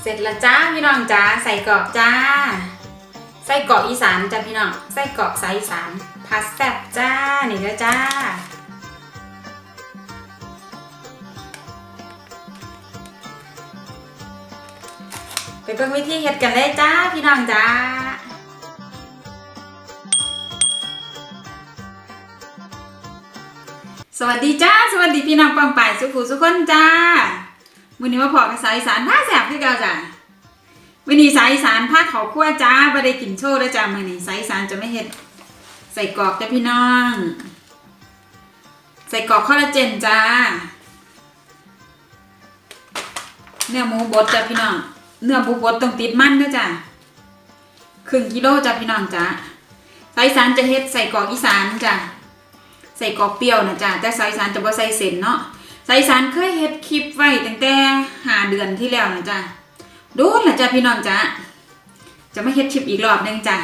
เสร็จล้วจ้าพี่น้องจ้าใส่กรอกจ้าใส่กรอกอีสานจ้าพี่น้องใส่กรอกสายอีสานผัดแซ่บจ้านี่ลยจ้าไปเบิ่งวิธีเฮ็ดกันเลยจ้าพี่น้องจ้า สวัสดีจ้าสวัสดีพี่น้องปังป่ายสุขุสุขคนจ้าวันนี้มาพอกับสายอีสานผ้าแสบคือเกาจ้าวันนี้สายอีสานผ้าเขาวคั่วจ้าไม่ได้กินโชว์แล้วจ้ามือนี้สายอีสานจะไม่เฮ็ดใส่กรอกจ้าพี่น้อง ใส่กรอกคอลลาเจนจ้า เนื้อหมูบดจ้าพี่น้อง เนื้อหมูบดต้องติดมันด้วยจ้าครึ่งกิโลจ้าพี่น้องจ้าสายอีสานจะเฮ็ดใส่กรอกอีสานจ้า ใส่กอกเปรี้ยวนะจ๊ะแต่สายสารจะบ่ใส่เส้นเนาะสายสารเคยเฮ็ดคลิปไว้ตั้งแต่หาเดือนที่แล้วนะจ๊ะดูนะจ๊ะพี่น้องจ๊ะจะไม่เฮ็ดคลิปอีกรอบหนึงจ้ะ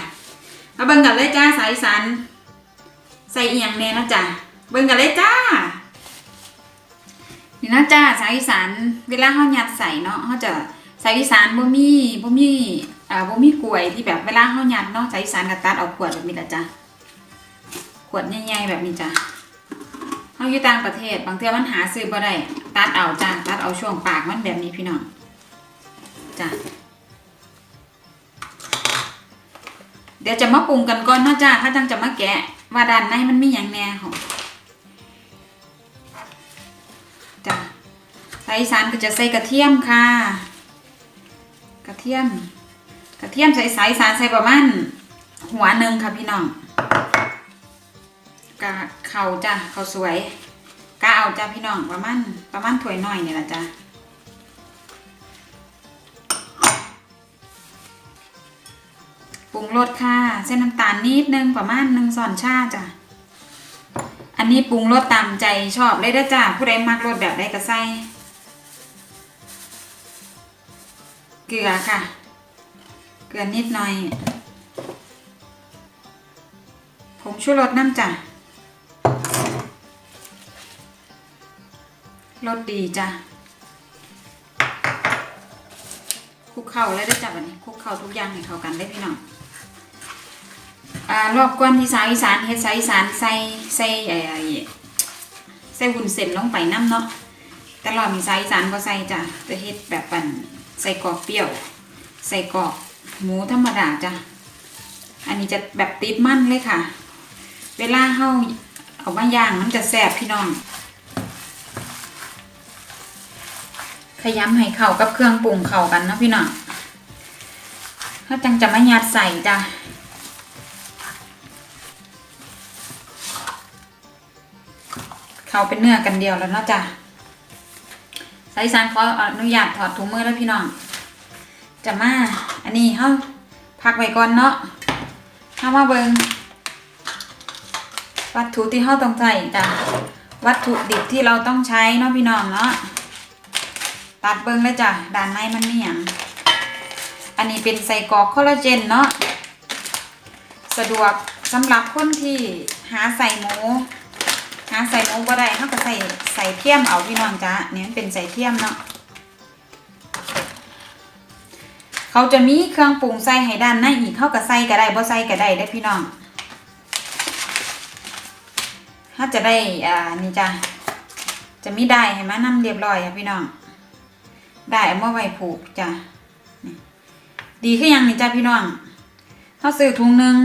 มาเบิ่งกันเลยจ้าสายสารใส่เอียงแน่นะจ๊ะเบิ่งกันเลยจ้านี่นะจ้าสายสารเวลาเฮาหยัดใส่เนาะเฮาจะสายสารบ่มีบ่มีอ่าบ่มีกล้วยที่แบบเวลาเฮาหยัดเนาะสายสารก็ตัดเอาขวดแบบนี้ละจ้ะ วดใหญ่ๆแบบนี้จ้ะเขาอยู่ต่างประเทศ บางเทื่อมันหาซื้อบ่ได้ตัดเอาจ้ะตัดเอาช่วงปากมันแบบนี้พี่น้องจ้ะเดี๋ยวจะมาปรุงกันก่อนเนาะจ้ะถ้าจังจะมาแกะ ว่าด้านในมันมีอย่างแน่ของจ้ะใส่อีสานก็จะใส่กระเทียมค่ะ กระเทียม กระเทียมใส่สายสารใส่ประมาณหัวหนึ่งค่ะพี่น้อง กะเขาจ้ะเขาสวยกะเอาจ้ะพี่น้องประมาณประมาณถ้วยหน่อยเนี่ยแหละจ้ะปรุงรสค่ะ เส้นน้ำตาลนิดนึงประมาณหนึ่งส่อนชาจ้ะอันนี้ปรุงรสตามใจชอบเลยด้จ้ะผู้ใดมักรสแบบใดก็ใส่เกลือค่ะ เกลือนิดหน่อยผงชูรสน้ำจ้ะ รสดีจ้ะคลุกเข้าแล้วได้จ้ะวันนี้คลุกเข้าทุกอย่างให้เข้ากันได้พี่น้องอ่ารอบก่อนที่สาวอีสานเฮ็ดสาวอีสานใส่ใส่ไอ้ใส่วุ้นเส้นลงไปน้ำเนาะแต่รอบมีสาวอีสานก็ใส่จ้ะจะเฮ็ดแบบปั่นใส่กรอกเปรี้ยว ใส่กรอกหมูธรรมดาจ้ะอันนี้จะแบบติดมั่นเลยค่ะ เวลาเฮาเอามาย่างมันจะแซ่บพี่น้อง ขยำให้เข้ากับเครื่องปรุงเข้ากันนะพี่น้องถ้าจังจะไม่ยัดใส่จ้ะเข้าเป็นเนื้อกันเดียวแล้วเนาะจ้ะสายสารขออนุญาตถอดถุงมือแล้วพี่น้องจะมา อันนี้เฮาพักไว้ก่อนเนาะเฮามาเบิงวัตถุที่เฮาต้องใส่จ้ะวัตถุดิบที่เราต้องใช้เนาะพี่น้องเนาะ ตัดเบิ้งเลยจ้ะด้านในมันมีอย่างอันนี้เป็นใส่กรอกคอลลาเจนเนาะสะดวกสำหรับคนที่หาใส่หมูหาใส่หมูบ่ได้เขาก็ใส่ใส่เทียมเอาพี่น้องจ้ะเนี่ยเป็นใส่เทียมเนาะเขาจะมีเครื่องปรุงใส่ให้ด้านในอีกเขาก็ใส่ก็ได้บ่ใส่ก็ได้ได้พี่น้องถ้าจะได้อ่านี่จ้ะจะมีได้ให้มานำเรียบร้อยค่ะพี่น้อง ได้เอามาไว้ผูกจ้ะดีขึ้นยังนี่จ้ะพี่น้องเขาซื้อถุงหนึ่ง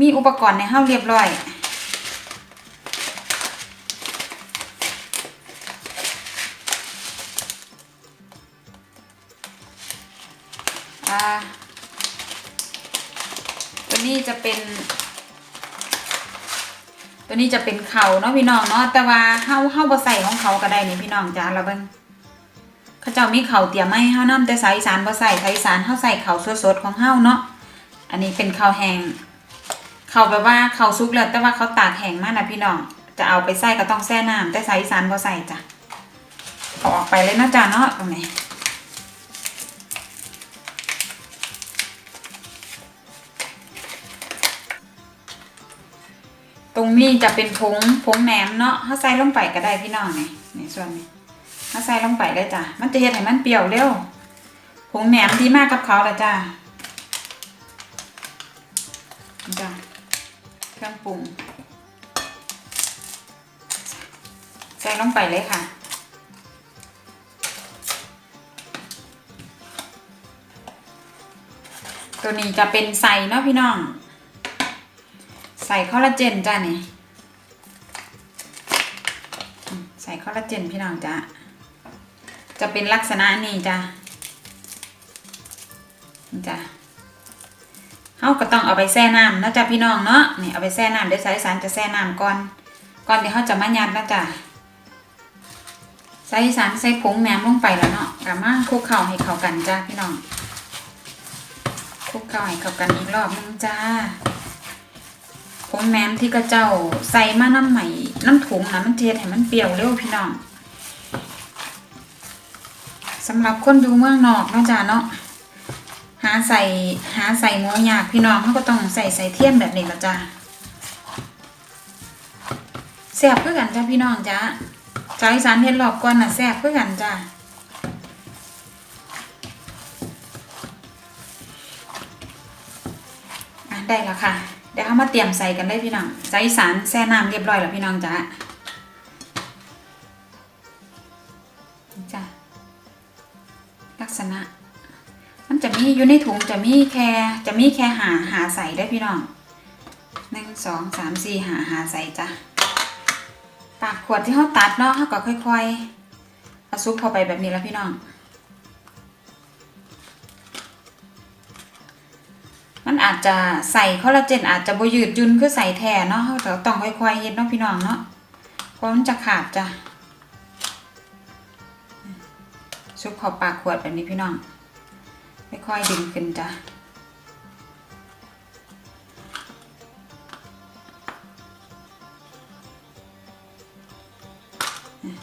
มีอุปกรณ์ในเฮาเรียบร้อยอ่าตัวนี้จะเป็น ตัวนี้จะเป็นเขาเนาะพี่น้องเนาะแต่ว่าเฮาเฮาบ่ใส่ของเขาก็ได้นี่พี่น้องจ้าเราเบิ่ง เจ้ามีเขาเตรียมมาให้เฮานำแต่สายอีสานบ่ใส่สายอีสานเฮาใส่เขาสดๆของเฮาเนาะอันนี้เป็นข้าวแห้งเขาแบบว่าเขาวสุกแล้วแต่ว่าเขาตากแห้งมากนะพี่น้องจะเอาไปใส่ก็ต้องแช่น้ำแต่สายอีสานบ่ใส่จ้ะออกไปเลยนะจ้าเนาะตรงนี้ตรงนี้จะเป็นผงผงแหนมเนาะถ้าใส่ลงไปก็ได้พี่น้องนี่ในส่วนนี้ ถ้าใส่ลงไปได้จ้ะ มันจะเฮ็ดให้มันเปรี้ยวเร็วผงแหนมที่มากกับเขาละจ้ะจ้ะเครื่องปรุง ใส่ลงไปเลยค่ะตัวนี้จะเป็นใส่เนาะพี่น้อง ใส่คอลลาเจนจ้านี่ ใส่คอลลาเจนพี่น้องจ้า จะเป็นลักษณะนี้จ้านี่จ้าเฮาก็ต้องเอาไปแช่น้ำนะจ้าพี่น้องเนาะนี่เอาไปแช่น้ำเดี๋ยวสายสารจะแช่น้ำก่อนก่อนที่เขาจะมายัดนะจ้าใส่สารใส่ผงแหนมลงไปแล้วเนาะกลับมาคลุกเข้าให้เข้ากันจ้าพี่น้องคลุกเข้าให้เข้ากันอีกรอบนึงจ้าผงแหนมที่กระเจ้าใส่มาน้ำใหม่น้ำถุงนะมันเทศให้มันเปรี้ยวเร็วพี่น้อง สำหรับคนอยู่เมืองนอกเนาะจ้าเนาะหาใส่หาใส่หมูยากพี่น้องเขาก็ต้องใส่ใส่เทียมแบบนี้ละจ้าแซ่บเพื่อกันจ้าพี่น้องจ้าจ้าอีสานเฮ็ดรอบก่อนน่ะแซ่บเพื่อกันจ้าอะได้แล้วค่ะเดี๋ยวเขามาเตรียมใส่กันเลยพี่น้องใส่สารแช่น้ำเรียบร้อยแล้วพี่น้องจ้า ลักษณะมันจะมีอยู่ในถุงจะมีแค่จะมีแค่หาหาใส่ได้พี่น้องหนึ่งสองสามสี่หาหาใส่จ้ะปากขวดที่เขาตัดเนาะเขาก็ค่อยๆเอาซุปเข้าไปแบบนี้แล้วพี่น้อง มันอาจจะใส่คอลลาเจนอาจจะบยืดยุ่นคือใส่แทนเนาะเราต้องค่อยๆเฮ็ดเนาะพี่น้องเนาะเพราะมันจะขาดจ้ะ ซุปเข้าปากขวดแบบนี้พี่น้องไม่ค่อยดึงขึ้นจ้ะ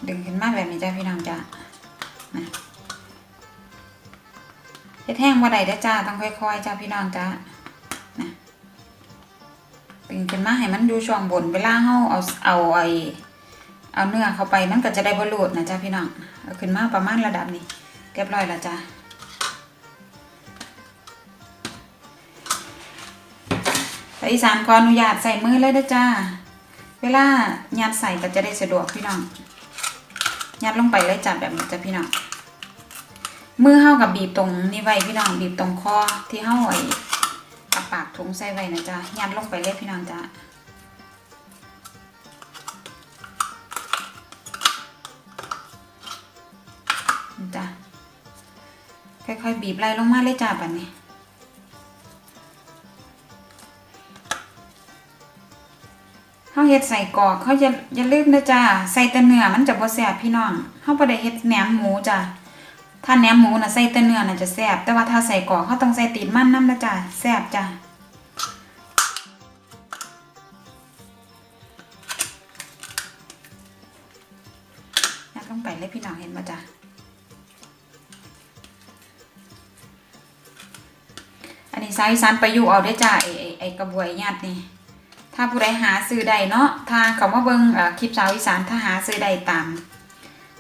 ดึงขึ้นมาแบบนี้จ้ะพี่น้องจ้ะนะเฮ็ดแห้งบ่ได้เด้จ้าต้องค่อยๆจ้าพี่น้องจ้านะดึงขึ้นมาให้มันอยู่ช่วงบนเวลาเฮาเอาเอาไอ เอาเนื้อเข้าไปมันก็จะได้บ่หลุดนะจ้าพี่น้องเอาขึ้นมาประมาณระดับนี้เรียบร้อยแล้วจ้าแต่อีสานขออนุญาตใส่มือเลยเด้อจ้าเวลายัดใส่ก็จะได้สะดวกพี่น้องยัดลงไปเลยจ้าแบบนี้จ้าพี่น้องมือเฮากับบีบตรงนี่ไว้พี่น้องบีบตรงคอที่เฮาไว้กับปากถุงใส่ไว้นะจ๊ะยัดลงไปเลยพี่น้องจ้ะ ค่อยๆ บีบไล่ลงมาเลยจ้าแบบนี้เฮาเฮ็ดใส่กอกเขาอย่าอย่าลืมนะจ้าใส่แต่เนื้อมันจะบ่แซ่บพี่น้องเฮาบ่ได้เฮ็ดแหนมหมูจ้ะถ้าแหนมหมูนะใส่แต่เนื้อน่ะจะแซ่บแต่ว่าถ้าใส่กอกเขาต้องใส่ตีนมันน้ำนะจ้ะแซ่บจ้ะยัดลงไปเลยพี่น้องเห็นป่จ้า ยอีสานประยุเอาได้จ้ะไอ้ไอไอกระบวยยัดนี่ถ้าผู้ใดหาซื้อได้เนาะถ้าเขามาเบิงคลิปสาวอีสานถ้าหาซื้อได้ตาม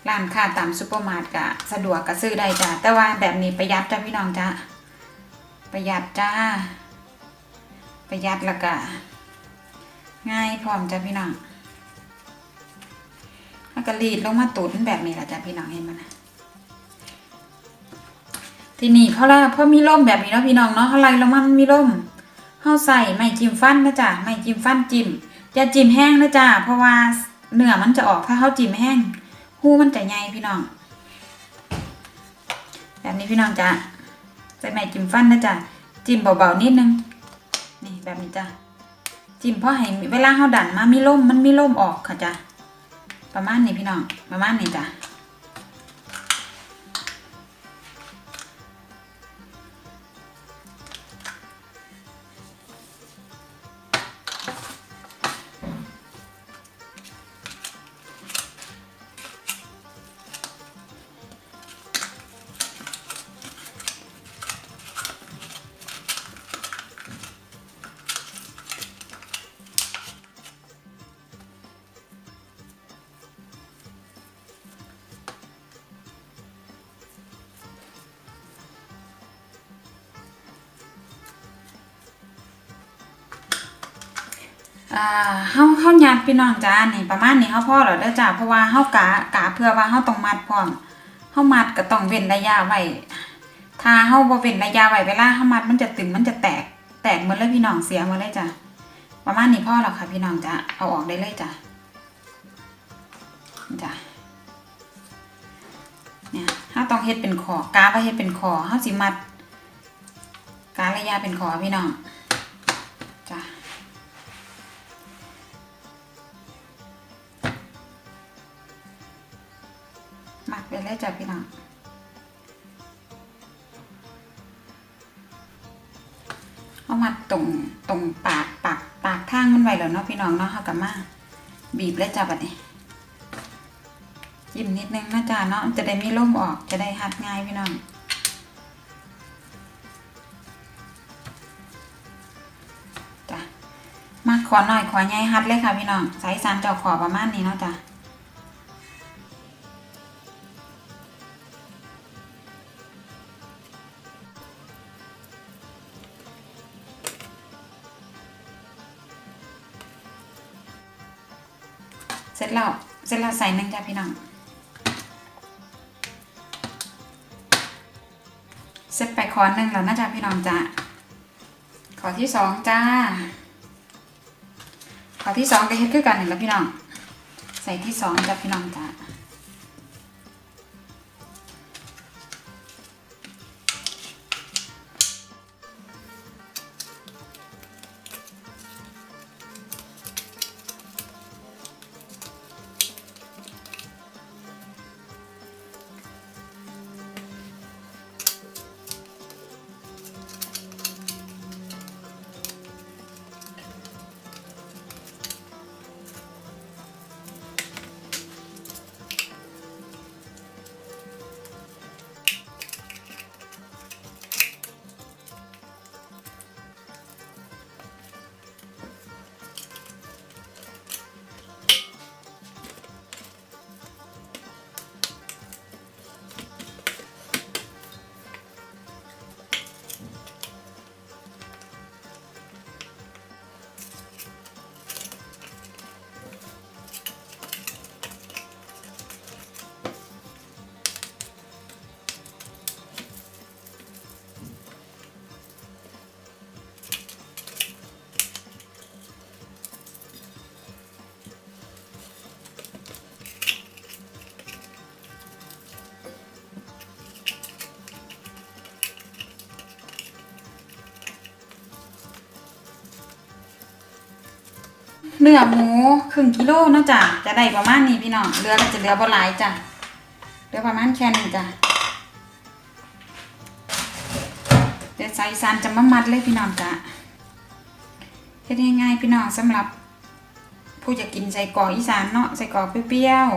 ร้านค้าตามซูเปอร์มาร์ทก็สะดวกก็ซื้อได้จ้ะแต่ว่าแบบนี้ประหยัดจ้ะพี่น้องจ้ะประหยัดจ้า ประหยัดล้วก็ง่ายพร้อมจ้ะพี่น้องแล้วก็รีดลงมาตุ๋นแบบนี้ละจ้ะพี่น้องเห็นมั้ยนะ ทีนี้เพราะละเพราะมีร่มแบบนี้เนาะพี่น้องเนาะอะไรลงมามันมีร่มเฮาใส่ไม้จิ้มฟันนะจ้ะไม้จิ้มฟันจิ้มอย่าจิ้มแห้งนะจ้ะเพราะว่าเนื้อมันจะออกถ้าเฮาจิ้มแห้งหู้มันจะใหญ่พี่น้อง แบบนี้พี่น้องจ้ะใส่ไม้จิ้มฟันนะจ๊ะจิ้มเบาๆนิดนึงนี่แบบนี้จ้ะจิ้มเพราะให้เวลาเขาดันมามีลมมันมีลมออกค่ะจ้ะประมาณนี้พี่น้องประมาณนี้จ้ะ อ่าเฮาเฮายานพี่น้องจ้านี่ประมาณนี้เฮาพอแล้วเด้อจ้าเพราะว่าเฮากะกะเพื่อว่าเฮาต้องมัดพร้อมเฮามัดก็ต้องเว้นระยะไว้ถ้าเฮาบ่เว้นระยะไว้เวลาเฮามัดมันจะตึงมันจะแตกแตกหมดเลยพี่น้องเสียหมดเลยจ้ะประมาณนี้พอแล้วค่ะพี่น้องจ้ะเอาออกได้เลยจ้ะจ้ะเนี่ยเฮาต้องเฮ็ดเป็นขอกาไว้เฮ็ดเป็นขอเฮาสิมัดการะยะเป็นขอพี่น้อง ไปเลยจ้ะพี่น้องเอามาตรงตรงปากปากปากทางมันไว้แล้วเนาะพี่น้องเนาะเขากับมาบีบเลยจ้ะบัดนี้ยิ้มนิดนึงนะจ้ะเนาะจะได้ไม่ล่มออกจะได้หัดง่ายพี่น้องจ้ะมาขอหน่อยขอใหญ่หัดเลยค่ะพี่น้องสายสานเจ้าขอประมาณนี้เนาะจ้ะ เสร็จแล้วเสร็จแล้วใส่หนึ่งจ้าพี่น้องเสร็จไปขอหนึ่งแล้วนะจ้าพี่น้องจ้าขอที่สองจ้าขอที่สองก็เฮ็ดคือกันหนึ่งแล้วพี่น้อง ใส่ที่สองจ้าพี่น้องจ้า เนื้อหมูครึ่งกิโลเนาะจ้ะจะได้ประมาณนี้พี่น้องเรือก็จะเหลือบ่หลายจ้ะเหลือประมาณแค่นี้จ้ะเดี๋ยวใส่สารจะมามัดเลยพี่น้องจ้ะเฮ็ดง่ายๆพี่น้องสำหรับ ผู้จะกินใส่กรอกอีสานเนาะใส่กรอกเปรี้ยว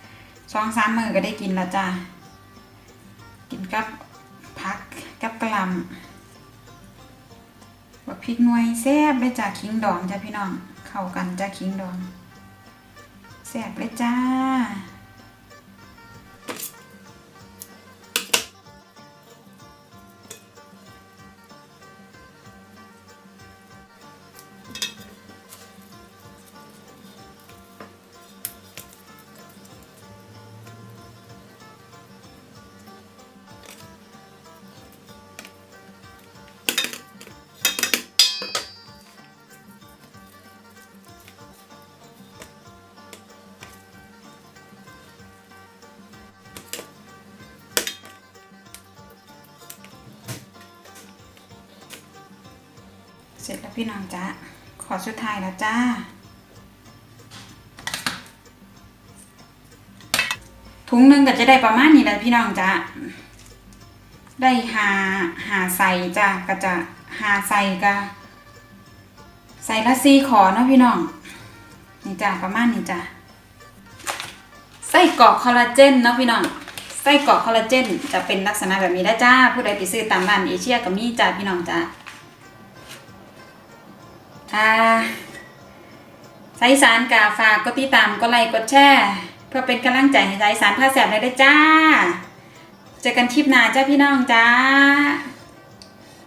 ๆสองสามมือก็ได้กินแล้วจ้ะกินกับผักกับกะหล่ำบักพริกหน่วยแซ่บเลยจ้ะขิงดองจ้ะพี่น้อง เข้ากันจ้ะคิงดองแสบเลยจ้า ร็จแล้วพี่น้องจ้าขอสุดท้ายแล้วจ้า ถุงหนึ่งก็จะได้ประมาณนี้แหละพี่น้องจ้าได้หาหาใส่จ้าก็จะหาใส่ก็ใส่ละสี่ขอเนาะพี่น้องนี่จ้าประมาณนี้จ้าไส้กรอกคอลลาเจนเนาะพี่น้องไส้กรอกคอลลาเจนจะเป็นลักษณะแบบนี้ได้จ้า ผู้ใดไปซื้อตามร้านเอเชียก็มีจ้าพี่น้องจ้า ถ้าสายสารกาฝากกดติดตามกดไลค์กดแชร์เพื่อเป็นกำลังใจให้สายสารผ้าแสบเลยด้จ้า เจอกันคลิปหน้าจ้าพี่น้องจ้า